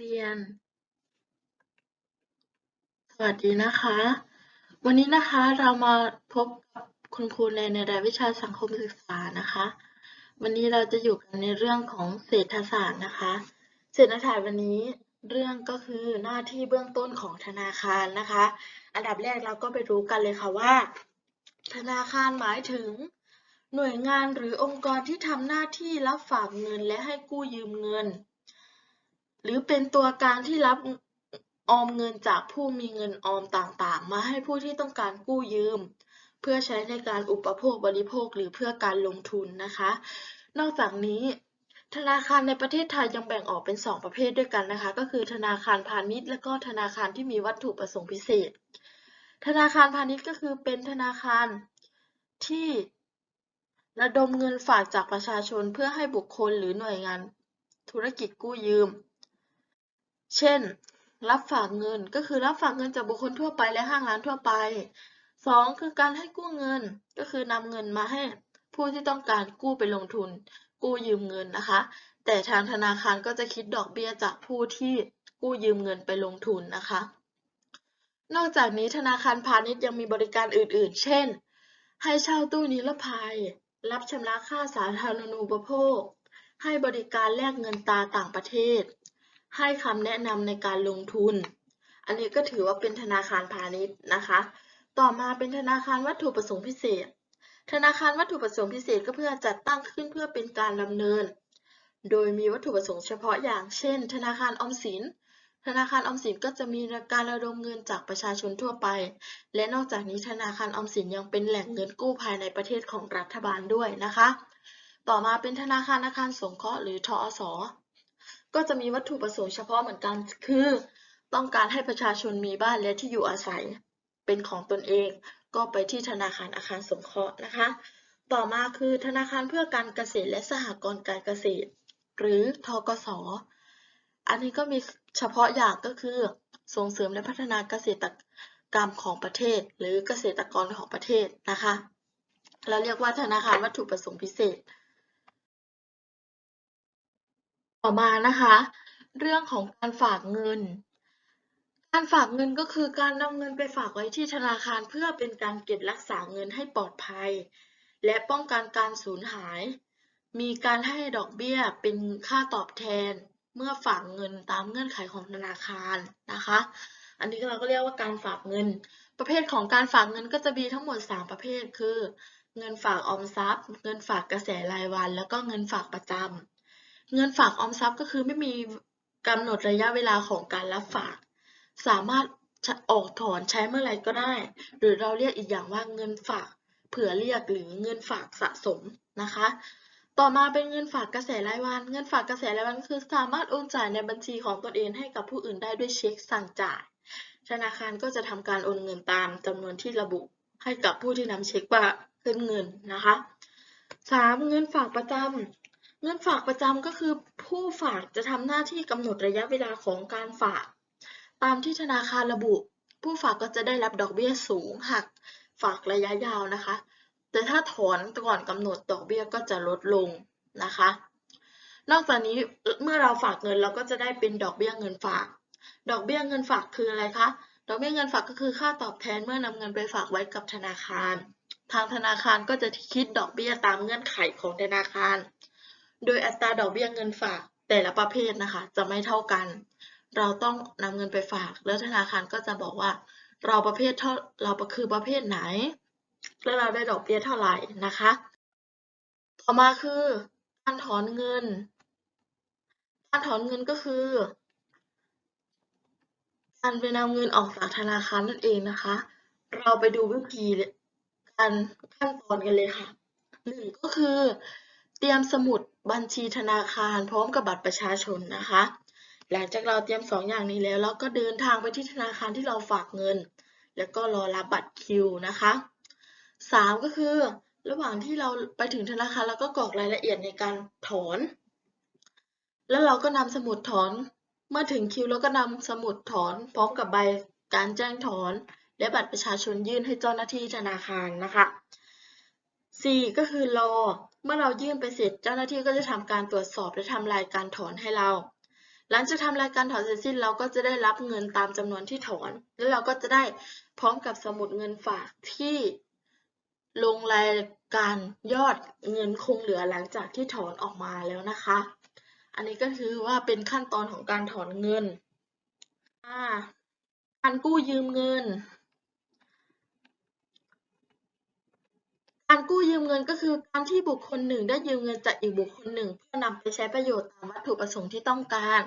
เรียน สวัสดีนะคะ วันนี้นะคะเรามาพบกับคุณครูในในรายวิชาสังคมศึกษานะคะ วันนี้เราจะอยู่กันในเรื่องของเศรษฐศาสตร์นะคะ เศรษฐศาสตร์วันนี้เรื่องก็คือหน้าที่เบื้องต้นของธนาคารนะคะ อันดับแรกเราก็ไปรู้กันเลยค่ะว่า ธนาคารหมายถึง หน่วยงานหรือองค์กรที่ทำหน้าที่รับฝากเงินและให้กู้ยืมเงิน หรือเป็นตัวกลางที่รับออมเงินจากผู้มีเงินออมต่างๆ มาให้ผู้ที่ต้องการกู้ยืม เพื่อใช้ในการอุปโภคบริโภคหรือเพื่อการลงทุนนะคะ นอกจากนี้ ธนาคารในประเทศไทยยังแบ่งออกเป็น 2 ประเภทด้วยกันนะคะ ก็คือธนาคารพาณิชย์ และก็ธนาคารที่มีวัตถุประสงค์พิเศษ ธนาคารพาณิชย์ก็คือเป็นธนาคารที่ระดมเงินฝากจากประชาชนเพื่อให้บุคคลหรือหน่วยงานธุรกิจกู้ยืม เช่น รับฝากเงินก็คือรับฝากเงินจากบุคคลทั่วไปและห้างร้านทั่วไป 2. คือการให้กู้เงินก็คือนำเงินมาให้ผู้ที่ต้องการกู้ไปลงทุน กู้ยืมเงินนะคะ แต่ทางธนาคารก็จะคิดดอกเบี้ยจากผู้ที่กู้ยืมเงินไปลงทุนนะคะ นอกจากนี้ธนาคารพาณิชย์ยังมีบริการอื่น ๆ เช่น ให้เช่าตู้นิรภัย รับชำระค่าสาธารณูปโภค ให้บริการแลกเงินตราต่างประเทศ ให้คำแนะนำในการลงทุน อันนี้ก็ถือว่าเป็นธนาคารพาณิชย์นะคะ ต่อมาเป็นธนาคารวัตถุประสงค์พิเศษ ธนาคารวัตถุประสงค์พิเศษก็เพื่อจัดตั้งขึ้นเพื่อเป็นการดำเนิน โดยมีวัตถุประสงค์เฉพาะอย่างเช่น ธนาคารออมสินธนาคารออมสินก็จะมีการระดมเงินจากประชาชนทั่วไป และนอกจากนี้ธนาคารออมสินยังเป็นแหล่งเงินกู้ภายในประเทศของรัฐบาลด้วยนะคะ ต่อมาเป็นธนาคารอาคารสงเคราะห์หรือทอส ก็จะมีวัตถุประสงค์เฉพาะเหมือนกัน คือ ต้องการให้ประชาชนมีบ้านและที่อยู่อาศัย เป็นของตนเอง ก็ไปที่ธนาคารอาคารสงเคราะห์นะคะ ต่อมาคือธนาคารเพื่อการเกษตรและสหกรณ์การเกษตร หรือทกสอันนี้ก็มีเฉพาะอย่างก็คือ ส่งเสริมและพัฒนาเกษตรกรรมของประเทศ หรือเกษตรกรของประเทศนะคะ เราเรียกว่าธนาคารวัตถุประสงค์พิเศษ ต่อมานะคะ เรื่องของการฝากเงิน การฝากเงินก็คือการนำเงินไปฝากไว้ที่ธนาคารเพื่อเป็นการเก็บรักษาเงินให้ปลอดภัย และป้องกันการสูญหาย มีการให้ดอกเบี้ยเป็นค่าตอบแทน เมื่อฝากเงินตามเงื่อนไขของธนาคารนะคะ อันนี้เราก็เรียกว่าการฝากเงิน ประเภทของการฝากเงินก็จะมีทั้งหมด 3 ประเภท คือ เงินฝากออมทรัพย์ เงินฝากกระแสรายวัน แล้วก็เงินฝากประจำ เงินฝากออมทรัพย์ก็คือไม่มีกำหนดระยะเวลาของการรับฝาก สามารถออกถอนใช้เมื่อไหร่ก็ได้ หรือเราเรียกอีกอย่างว่าเงินฝากเผื่อเรียกหรือเงินฝากสะสมนะคะ ต่อมาเป็นเงินฝากกระแสรายวัน เงินฝากกระแสรายวันคือสามารถโอนจ่ายในบัญชีของตนเองให้กับผู้อื่นได้ด้วยเช็คสั่งจ่าย ธนาคารก็จะทำการโอนเงินตามจำนวนที่ระบุให้กับผู้ที่นำเช็คมาขึ้นเงินนะคะ 3. เงินฝากประจำ เงินฝากประจำก็คือผู้ฝากจะทำหน้าที่กำหนดระยะเวลาของการฝาก ตามที่ธนาคารระบุ ผู้ฝากก็จะได้รับดอกเบี้ยสูงหากฝากระยะยาวนะคะ แต่ถ้าถอนก่อนกำหนดดอกเบี้ยก็จะลดลงนะคะ นอกจากนี้เมื่อเราฝากเงินเราก็จะได้เป็นดอกเบี้ยเงินฝาก ดอกเบี้ยเงินฝากคืออะไรคะ ดอกเบี้ยเงินฝากก็คือค่าตอบแทนเมื่อนำเงินไปฝากไว้กับธนาคาร ทางธนาคารก็จะคิดดอกเบี้ยตามเงื่อนไขของธนาคาร โดยอัตราดอกเบี้ยเงินฝากแต่ละประเภทนะคะ จะไม่เท่ากัน เราต้องนำเงินไปฝาก แล้วธนาคารก็จะบอกว่า เราประเภทเท่าเราคือประเภทไหน แล้วเราได้ดอกเบี้ยเท่าไหร่นะคะ ต่อมาคือการถอนเงิน การถอนเงินก็คือ การไปนำเงินออกจากธนาคารนั่นเองนะคะ เราไปดูวิธีการขั้นตอนกันเลยค่ะหนึ่งก็คือ เตรียมสมุดบัญชีธนาคารพร้อมกับบัตรประชาชนนะคะ หลังจากเราเตรียมสองอย่างนี้แล้ว เราก็เดินทางไปที่ธนาคารที่เราฝากเงิน แล้วก็รอรับบัตรคิวนะคะสามก็คือระหว่างที่เราไปถึงธนาคารเราก็กรอกรายละเอียดในการถอน แล้วเราก็นำสมุดถอน เมื่อถึงคิวเราก็นำสมุดถอน พร้อมกับใบการแจ้งถอน และบัตรประชาชนยื่นให้เจ้าหน้าที่ธนาคารนะคะ 4. ก็คือรอ เมื่อเรายื่นไปเสร็จเจ้าหน้าที่ก็จะทำการตรวจสอบและทำรายการถอนให้เรา หลังจากทำรายการถอนเสร็จสิ้นเราก็จะได้รับเงินตามจำนวนที่ถอน แล้วเราก็จะได้พร้อมกับสมุดเงินฝากที่ลงรายการยอดเงินคงเหลือหลังจากที่ถอนออกมาแล้วนะคะ อันนี้ก็คือว่าเป็นขั้นตอนของการถอนเงินอ่าการกู้ยืมเงิน การกู้ยืมเงินก็คือการที่บุคคลหนึ่งได้ยืมเงินจากอีกบุคคลหนึ่ง เพื่อนำไปใช้ประโยชน์ตามวัตถุประสงค์ที่ต้องการ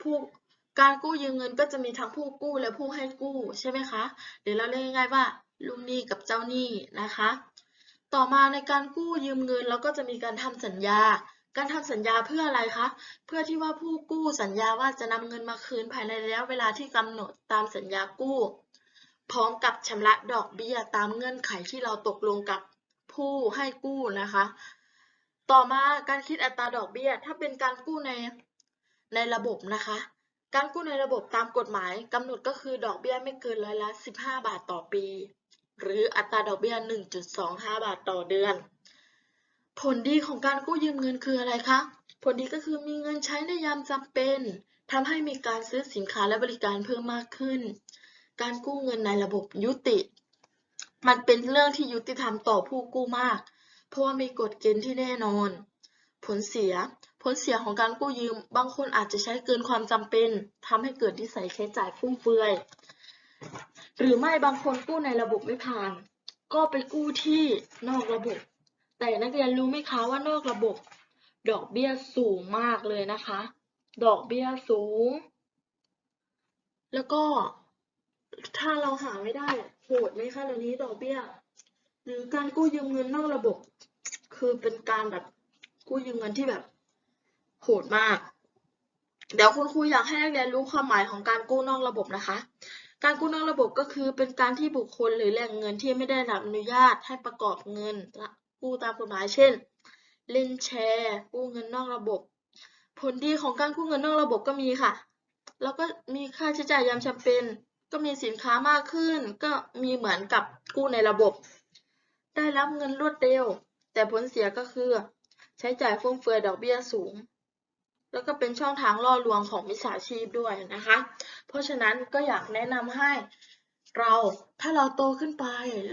ผู้การกู้ยืมเงินก็จะมีทั้งผู้กู้และผู้ให้กู้ใช่ไหมคะหรือเราเรียกง่ายๆว่าลูกหนี้กับเจ้าหนี้นะคะ ต่อมาในการกู้ยืมเงินเราก็จะมีการทำสัญญา การทำสัญญาเพื่ออะไรคะเพื่อที่ว่าผู้กู้สัญญาว่าจะนำเงินมาคืนภายในระยะเวลาที่กำหนดตามสัญญากู้ พร้อมกับชำระดอกเบี้ยตามเงื่อนไขที่เราตกลงกับ ผู้ให้กู้นะคะ ต่อมาการคิดอัตราดอกเบี้ย ถ้าเป็นการกู้ในในระบบนะคะ การกู้ในระบบตามกฎหมายกำหนดก็คือดอกเบี้ยไม่เกินร้อยละ 15 บาทต่อปี หรืออัตราดอกเบี้ย 1.25 บาทต่อเดือน ผลดีของการกู้ยืมเงินคืออะไรคะ ผลดีก็คือมีเงินใช้ในยามจำเป็นทำให้มีการซื้อสินค้าและบริการเพิ่มมากขึ้น การกู้เงินในระบบยุติ มันเป็นเรื่องที่ยุติธรรมต่อผู้กู้มาก เพราะว่ามีกฎเกณฑ์ที่แน่นอน ผลเสีย ผลเสียของการกู้ยืม บางคนอาจจะใช้เกินความจำเป็นทำให้เกิดนิสัยใช้จ่ายฟุ่มเฟือย หรือไม่บางคนกู้ในระบบไม่ผ่าน ก็ไปกู้ที่นอกระบบ แต่นักเรียนรู้ไหมคะว่านอกระบบ ดอกเบี้ยสูงมากเลยนะคะ ดอกเบี้ยสูง แล้วก็ ถ้าเราหาไม่ได้โหดไหมคะเดี๋ยวนี้ดอกเบี้ย หรือการกู้ยืมเงินนอกระบบ คือเป็นการแบบกู้ยืมเงินที่แบบโหดมาก เดี๋ยวคุณครูอยากให้นักเรียนรู้ความหมายของการกู้นอกระบบนะคะ การกู้นอกระบบก็คือเป็นการที่บุคคลหรือแหล่งเงินที่ไม่ได้รับอนุญาตให้ประกอบเงินกู้ตามกฎหมายเช่น เล่นแชร์ กู้เงินนอกระบบ ผลดีของการกู้เงินนอกระบบก็มีค่ะ แล้วก็มีค่าใช้จ่ายยามจำเป็น ก็มีสินค้ามากขึ้น ก็มีเหมือนกับกู้ในระบบ ได้รับเงินรวดเร็ว แต่ผลเสียก็คือ ใช้จ่ายฟุ่มเฟือยดอกเบี้ยสูง แล้วก็เป็นช่องทางล่อลวงของมิจฉาชีพด้วยนะคะ เพราะฉะนั้นก็อยากแนะนำให้เราถ้าเราโตขึ้นไป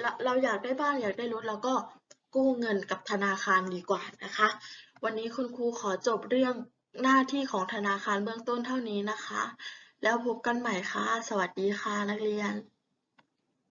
เราเราอยากได้บ้านอยากได้รถเราก็กู้เงินกับธนาคารดีกว่านะคะ วันนี้คุณครูขอจบเรื่องหน้าที่ของธนาคารเบื้องต้นเท่านี้นะคะ แล้วพบกันใหม่ค่ะ สวัสดีค่ะนักเรียน